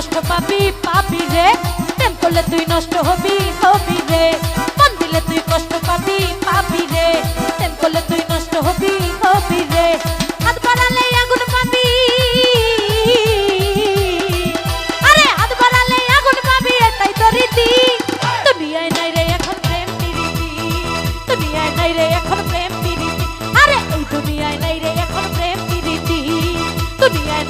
কষ্ট পাবি পাবি রে। প্রেম করলে তুই নষ্ট হবি হবি রে। মন দিলে তুই কষ্ট পাবি পাবি রে। প্রেম করলে তুই নষ্ট হবি হবি রে। হাত বাড়ালে আগুন পাবি। আরে, হাত বাড়ালে আগুন পাবি, এটাই তো রীতি। দুনিয়ায় নাই রে, এখন প্রেম প্রীতি দুনিয়ায় নাই রে, এখন প্রেম প্রীতি আরে, এই দুনিয়ায় নাই রে, এখন প্রেম প্রীতি দুনিয়ায় নাই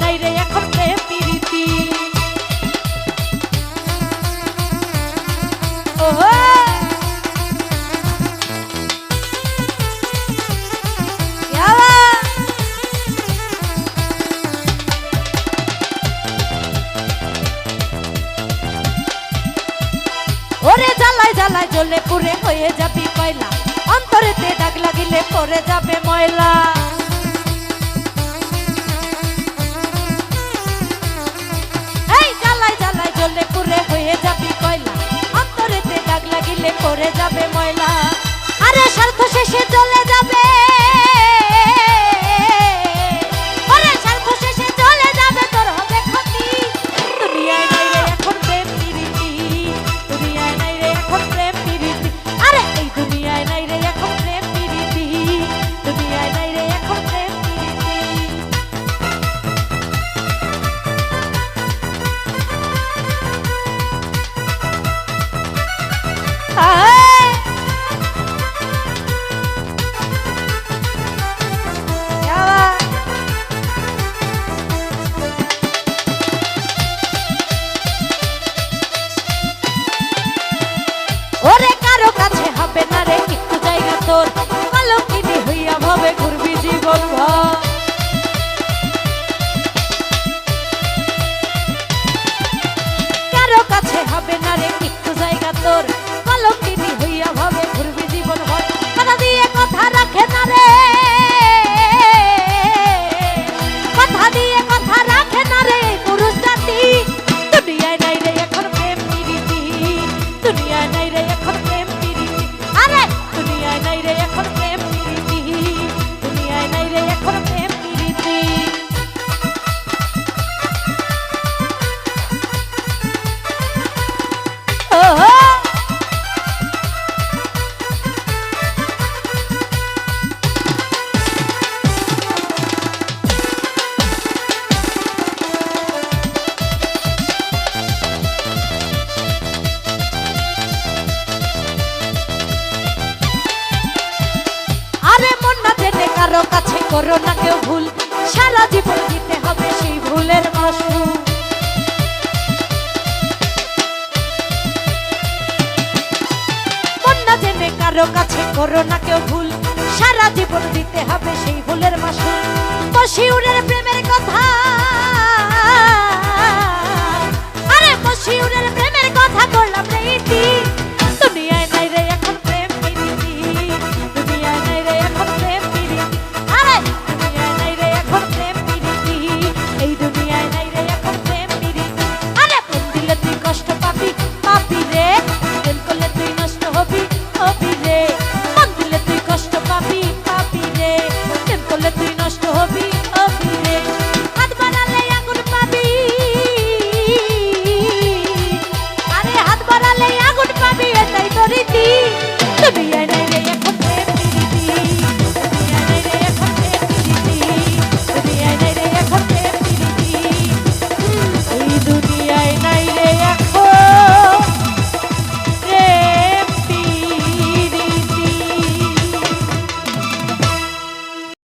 জ্বালায় জ্বলে পুরে হয়ে যাবি কয়লা। অন্তরেতে দাগ লাগিলে পরে যাবে ময়লা। জ্বালায় জ্বলে পুরে হয়ে যাবি কয়লা। অন্তরেতে দাগ লাগিলে পরে যাবে ওরে কারও কাছে হবে না রে একটু জায়গা তোর। কারও কাছে করো না কেউ ভুল। সারা জীবন দিতে হবে সেই ভুলের মাসুল। জেনে কারও কাছে করো না কেউ ভুল। সারা জীবন দিতে হবে সেই ভুলের মাসুল। বসিউরের প্রেমের কথা। আরে বসিউরের